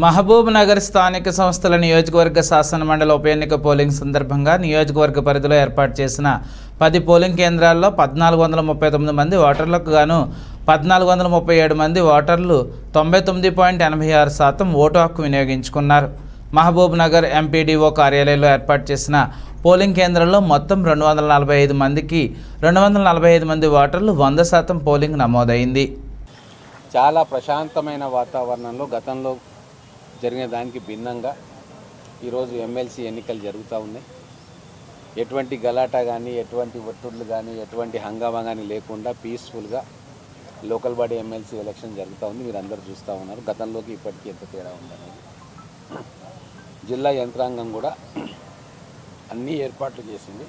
మహబూబ్ నగర్ స్థానిక సంస్థల నియోజకవర్గ శాసనమండలి ఉప ఎన్నిక పోలింగ్ సందర్భంగా నియోజకవర్గ పరిధిలో ఏర్పాటు చేసిన పది పోలింగ్ కేంద్రాల్లో పద్నాలుగు వందల ముప్పై తొమ్మిది మంది ఓటర్లకు గాను పద్నాలుగు వందల ముప్పై ఏడు మంది ఓటర్లు తొంభై తొమ్మిది పాయింట్ ఎనభై ఆరు శాతం ఓటు హక్కు వినియోగించుకున్నారు. మహబూబ్ నగర్ ఎంపీడీఓ కార్యాలయంలో ఏర్పాటు చేసిన పోలింగ్ కేంద్రంలో మొత్తం రెండు వందల నలభై ఐదు మందికి రెండు వందల నలభై ఐదు మంది ఓటర్లు వంద శాతం పోలింగ్ నమోదైంది. చాలా ప్రశాంతమైన వాతావరణంలో గతంలో జరిగిన దానికి భిన్నంగా ఈరోజు ఎమ్మెల్సీ ఎన్నికలు జరుగుతూ ఉన్నాయి. ఎటువంటి గలాటా కానీ ఎటువంటి ఒత్తిళ్ళు కానీ ఎటువంటి హంగామా కానీ లేకుండా పీస్ఫుల్గా లోకల్ బాడీ ఎమ్మెల్సీ ఎలక్షన్ జరుగుతూ ఉంది. మీరు అందరూ చూస్తూ ఉన్నారు. గతంలోకి ఇప్పటికీ ఎంత తేడా ఉందనేది. జిల్లా యంత్రాంగం కూడా అన్ని ఏర్పాట్లు చేసింది.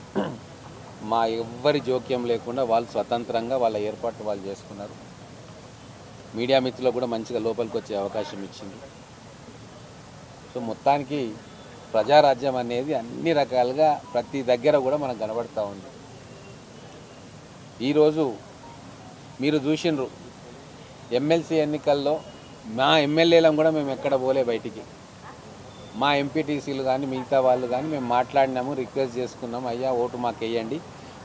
మా ఎవ్వరి జోక్యం లేకుండా వాళ్ళు స్వతంత్రంగా వాళ్ళ ఏర్పాట్లు వాళ్ళు చేసుకున్నారు. మీడియా మిత్రులకు కూడా మంచిగా లోపలికి వచ్చే అవకాశం ఇచ్చింది. సో మొత్తానికి ప్రజారాజ్యం అనేది అన్ని రకాలుగా ప్రతి దగ్గర కూడా మనకు కనబడుతూ ఉంది. ఈరోజు మీరు చూసిండ్రు ఎమ్మెల్సీ ఎన్నికల్లో మా ఎమ్మెల్యేలను కూడా మేము ఎక్కడ పోలే బయటికి. మా ఎంపీటీసీలు కానీ మిగతా వాళ్ళు కానీ మేము మాట్లాడినాము రిక్వెస్ట్ చేసుకున్నాము అయ్యా ఓటు మాకు వేయండి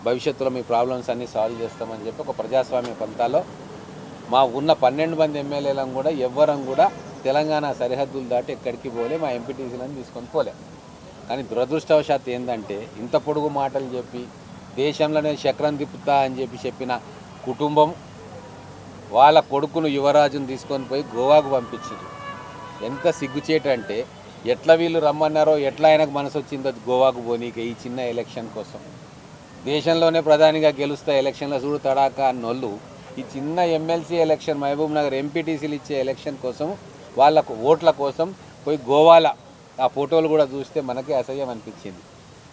భవిష్యత్తులో మీ ప్రాబ్లమ్స్ అన్నీ సాల్వ్ చేస్తామని చెప్పి ఒక ప్రజాస్వామ్య పంతాలో మా ఉన్న పన్నెండు మంది ఎమ్మెల్యేలను కూడా ఎవ్వరం కూడా తెలంగాణ సరిహద్దులు దాటి ఎక్కడికి పోలే మా ఎంపీటీసీలను తీసుకొని పోలే. కానీ దురదృష్టవశాత్తు ఏంటంటే ఇంత పొడుగు మాటలు చెప్పి దేశంలోనే చక్రం తిప్పుతా అని చెప్పి చెప్పిన కుటుంబం వాళ్ళ కొడుకును యువరాజును తీసుకొని పోయి గోవాకు పంపించారు ఎంత సిగ్గుచేటంటే ఎట్లా వీళ్ళు రమ్మన్నారో ఎట్లా ఆయనకు మనసు వచ్చిందో గోవాకు పోనీక ఈ చిన్న ఎలక్షన్ కోసం. దేశంలోనే ప్రధానిగా గెలుస్తా ఎలక్షన్లో చూడు తడాక అన్నోళ్ళు ఈ చిన్న ఎమ్మెల్సీ ఎలక్షన్ మహబూబ్ నగర్ ఎంపీటీసీలు ఇచ్చే ఎలక్షన్ కోసం వాళ్ళకు ఓట్ల కోసం పోయి గోవాల ఆ ఫోటోలు కూడా చూస్తే మనకే అసహ్యం అనిపించింది.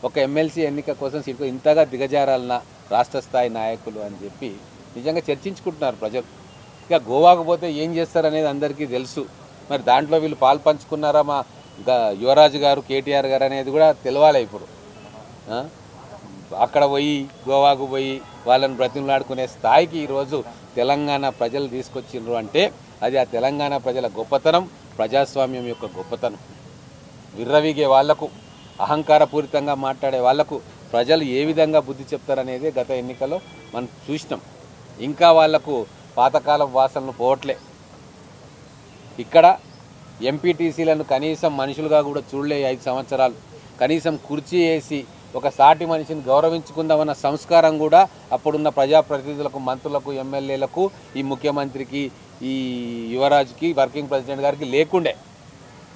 ఒక ఎమ్మెల్సీ ఎన్నిక కోసం సిట్కో ఇంతగా దిగజారాలన్న రాష్ట్ర స్థాయి నాయకులు అని చెప్పి నిజంగా చర్చించుకుంటున్నారు ప్రజలు. ఇక గోవాకు పోతే ఏం చేస్తారనేది అందరికీ తెలుసు. మరి దాంట్లో వీళ్ళు పాలు పంచుకున్నారా మా యువరాజ్ యువరాజు గారు కేటీఆర్ గారు అనేది కూడా తెలవాలి ఇప్పుడు. అక్కడ పోయి గోవాకు పోయి వాళ్ళని బ్రతిమలాడుకునే స్థాయికి ఈరోజు తెలంగాణ ప్రజలు తీసుకొచ్చిండ్రు అంటే అది ఆ తెలంగాణ ప్రజల గొప్పతనం ప్రజాస్వామ్యం యొక్క గొప్పతనం. విర్రవీగే వాళ్ళకు అహంకారపూరితంగా మాట్లాడే వాళ్ళకు ప్రజలు ఏ విధంగా బుద్ధి చెప్తారనేది గత ఎన్నికలో మనం చూసినాం. ఇంకా వాళ్ళకు పాతకాలం వాసనలు పోవట్లే. ఇక్కడ ఎంపీటీసీలను కనీసం మనుషులుగా కూడా చూడలే ఐదు సంవత్సరాలు. కనీసం కుర్చీ వేసి ఒక సాటి మనిషిని గౌరవించుకుందామన్న సంస్కారం కూడా అప్పుడున్న ప్రజాప్రతినిధులకు మంత్రులకు ఎమ్మెల్యేలకు ఈ ముఖ్యమంత్రికి ఈ యువరాజ్కి వర్కింగ్ ప్రెసిడెంట్ గారికి లేకుండే.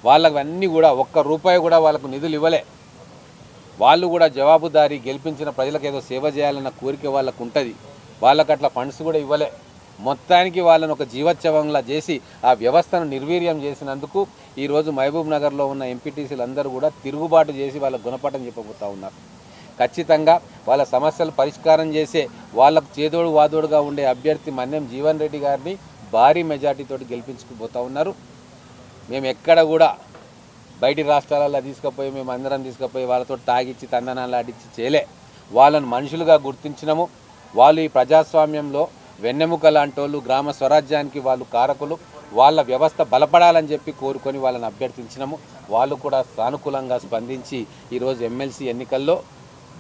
వాళ్ళకు అన్నీ కూడా ఒక్క రూపాయి కూడా వాళ్ళకు నిధులు ఇవ్వలే. వాళ్ళు కూడా జవాబుదారీ గెలిపించిన ప్రజలకు ఏదో సేవ చేయాలన్న కోరిక వాళ్ళకు ఉంటుంది. వాళ్ళకి అట్లా ఫండ్స్ కూడా ఇవ్వలే. మొత్తానికి వాళ్ళని ఒక జీవోత్సవంలా చేసి ఆ వ్యవస్థను నిర్వీర్యం చేసినందుకు ఈరోజు మహబూబ్ నగర్లో ఉన్న ఎంపీటీసీలు అందరూ కూడా తిరుగుబాటు చేసి వాళ్ళ గుణపాఠం చెప్పబోతూ ఉన్నారు. ఖచ్చితంగా వాళ్ళ సమస్యలు పరిష్కారం చేసే వాళ్ళకు చేదోడు వాదోడుగా ఉండే అభ్యర్థి మన్యం జీవన్ రెడ్డి గారిని భారీ మెజార్టీతోటి గెలిపించుకుపోతూ ఉన్నారు. మేము ఎక్కడ కూడా బయటి రాష్ట్రాలలో తీసుకుపోయి మేము అందరం తీసుకుపోయి వాళ్ళతో తాగిచ్చి తందనాలు ఆడిచ్చి చేయలే. వాళ్ళని మనుషులుగా గుర్తించినము. వాళ్ళు ఈ ప్రజాస్వామ్యంలో వెన్నెముక లాంటోళ్ళు గ్రామ స్వరాజ్యానికి వాళ్ళు కారకులు వాళ్ళ వ్యవస్థ బలపడాలని చెప్పి కోరుకొని వాళ్ళని అభ్యర్థించినాము. వాళ్ళు కూడా సానుకూలంగా స్పందించి ఈరోజు ఎమ్మెల్సీ ఎన్నికల్లో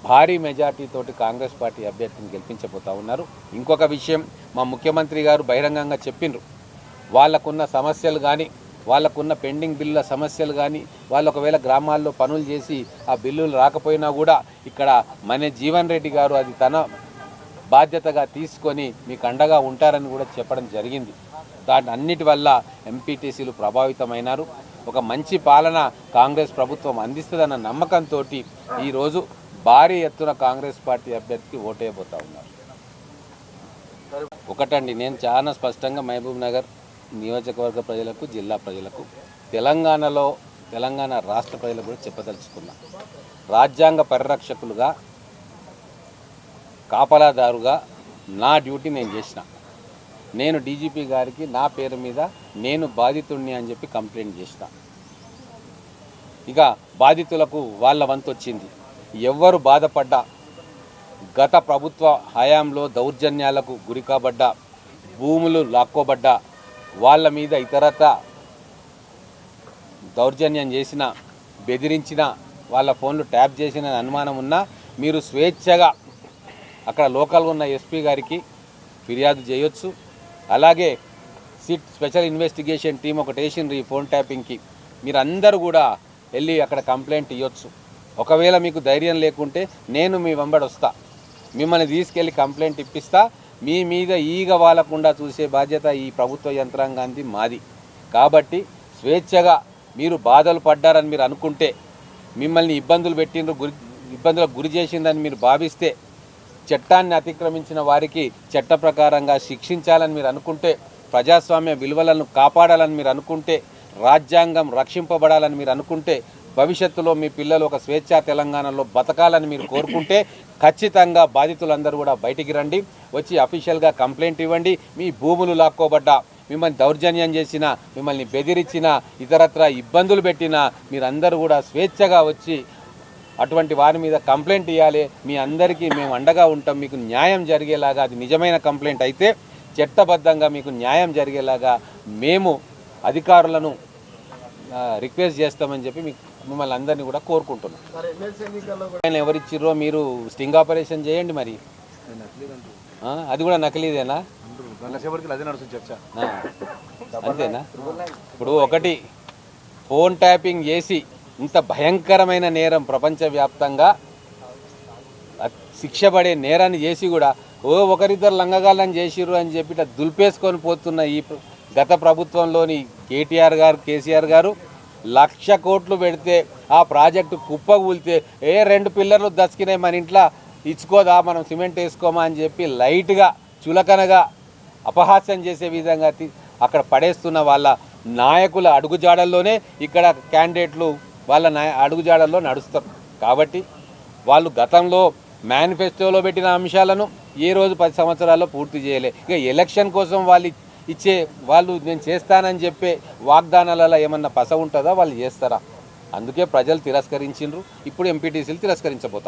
భారీ మెజార్టీతోటి కాంగ్రెస్ పార్టీ అభ్యర్థిని గెలిపించబోతా ఉన్నారు. ఇంకొక విషయం మా ముఖ్యమంత్రి గారు బహిరంగంగా చెప్పిండ్రు. వాళ్ళకున్న సమస్యలు కానీ వాళ్ళకున్న పెండింగ్ బిల్లుల సమస్యలు కానీ వాళ్ళు ఒకవేళ గ్రామాల్లో పనులు చేసి ఆ బిల్లులు రాకపోయినా కూడా ఇక్కడ మన జీవన్ రెడ్డి గారు అది తన బాధ్యతగా తీసుకొని మీకు అండగా ఉంటారని కూడా చెప్పడం జరిగింది. దాని అన్నిటి వల్ల ఎంపీటీసీలు ప్రభావితమైనారు. ఒక మంచి పాలన కాంగ్రెస్ ప్రభుత్వం అందిస్తుందన్న నమ్మకంతో ఈరోజు భారీ ఎత్తున కాంగ్రెస్ పార్టీ అభ్యర్థికి ఓటేయబోతా ఉన్నారు. ఒకటండి నేను చాలా స్పష్టంగా మహబూబ్ నగర్ నియోజకవర్గ ప్రజలకు జిల్లా ప్రజలకు తెలంగాణలో తెలంగాణ రాష్ట్ర ప్రజలకు కూడా చెప్పదలుచుకున్నా. రాజ్యాంగ పరిరక్షకులుగా కాపలాదారుగా నా డ్యూటీ నేను చేసిన. నేను డీజీపీ గారికి నా పేరు మీద నేను బాధితుడిని అని చెప్పి కంప్లైంట్ చేసిన. ఇక బాధితులకు వాళ్ళ వంతు వచ్చింది. ఎవ్వరు బాధపడ్డా గత ప్రభుత్వ హయాంలో దౌర్జన్యాలకు గురి కాబడ్డా భూములు లాక్కోబడ్డా వాళ్ళ మీద ఇతరత దౌర్జన్యం చేసిన బెదిరించిన వాళ్ళ ఫోన్లు ట్యాప్ చేసిన అనుమానం ఉన్నా మీరు స్వేచ్ఛగా అక్కడ లోకల్గా ఉన్న ఎస్పీ గారికి ఫిర్యాదు చేయొచ్చు. అలాగే సిట్ స్పెషల్ ఇన్వెస్టిగేషన్ టీం ఒకటి వేసిండ్రు ఈ ఫోన్ ట్యాపింగ్కి. మీరు అందరూ కూడా వెళ్ళి అక్కడ కంప్లైంట్ ఇవ్వచ్చు ఒకవేళ మీకు ధైర్యం లేకుంటే నేను మీ వెంబడి వస్తా. మిమ్మల్ని తీసుకెళ్ళి కంప్లైంట్ ఇప్పిస్తా. మీ మీద ఈగ వాలకుండా చూసే బాధ్యత ఈ ప్రభుత్వ యంత్రాంగానికి మాది. కాబట్టి స్వేచ్ఛగా మీరు బాధలు పడ్డారని మీరు అనుకుంటే మిమ్మల్ని ఇబ్బందులు పెట్టిండ్రు గురి ఇబ్బందులకు గురి చేసిందని మీరు భావిస్తే చట్టాన్ని అతిక్రమించిన వారికి చట్ట ప్రకారంగా శిక్షించాలని మీరు అనుకుంటే ప్రజాస్వామ్య విలువలను కాపాడాలని మీరు అనుకుంటే రాజ్యాంగం రక్షింపబడాలని మీరు అనుకుంటే భవిష్యత్తులో మీ పిల్లలు ఒక స్వేచ్ఛా తెలంగాణలో బతకాలని మీరు కోరుకుంటే ఖచ్చితంగా బాధితులందరూ కూడా బయటికి రండి వచ్చి అఫీషియల్గా కంప్లైంట్ ఇవ్వండి మీ భూములు లాక్కోబడ్డా మిమ్మల్ని దౌర్జన్యం చేసిన మిమ్మల్ని బెదిరించిన ఇతరత్ర ఇబ్బందులు పెట్టిన మీరందరూ కూడా స్వేచ్ఛగా వచ్చి అటువంటి వారి మీద కంప్లైంట్ ఇవ్వాలి మీ అందరికీ మేము అండగా ఉంటాం. మీకు న్యాయం జరిగేలాగా అది నిజమైన కంప్లైంట్ అయితే చట్టబద్ధంగా మీకు న్యాయం జరిగేలాగా మేము అధికారులను రిక్వెస్ట్ చేస్తామని చెప్పి మీకు మిమ్మల్ని అందరినీ కూడా కోరుకుంటున్నాం. ఆయన ఎవరిచ్చిర్రో మీరు స్టింగ్ ఆపరేషన్ చేయండి మరి. ఆ, అది కూడా నకిలీదేనా? అంతేనా? ఇప్పుడు ఒకటి ఫోన్ ట్యాపింగ్ చేసి ఇంత భయంకరమైన నేరం ప్రపంచవ్యాప్తంగా శిక్ష పడే నేరాన్ని చేసి కూడా ఓ ఒకరిద్దరు లంగగాళ్ళని చేసిర్రు అని చెప్పి దులిపేసుకొని పోతున్న ఈ గత ప్రభుత్వంలోని కేటీఆర్ గారు కేసీఆర్ గారు లక్ష కోట్లు పెడితే ఆ ప్రాజెక్టు కుప్పగూలితే ఏ రెండు పిల్లర్లు దసికినాయి మన ఇంట్లో ఇచ్చుకోదా మనం సిమెంట్ వేసుకోమా అని చెప్పి లైట్గా చులకనగా అపహాస్యం చేసే విధంగా అక్కడ పడేస్తున్న వాళ్ళ నాయకుల అడుగుజాడల్లోనే ఇక్కడ క్యాండిడేట్లు వాళ్ళ అడుగుజాడల్లో నడుస్తారు. కాబట్టి వాళ్ళు గతంలో మేనిఫెస్టోలో పెట్టిన అంశాలను ఏ రోజు పది సంవత్సరాల్లో పూర్తి చేయలే. ఇక ఎలక్షన్ కోసం వాళ్ళు ఇచ్చే వాళ్ళు నేను చేస్తానని చెప్పే వాగ్దానాలలో ఏమన్నా పస ఉంటుందా? వాళ్ళు చేస్తారా? అందుకే ప్రజలు తిరస్కరించిండ్రు. ఇప్పుడు ఎంపీటీసీలు తిరస్కరించబోతారు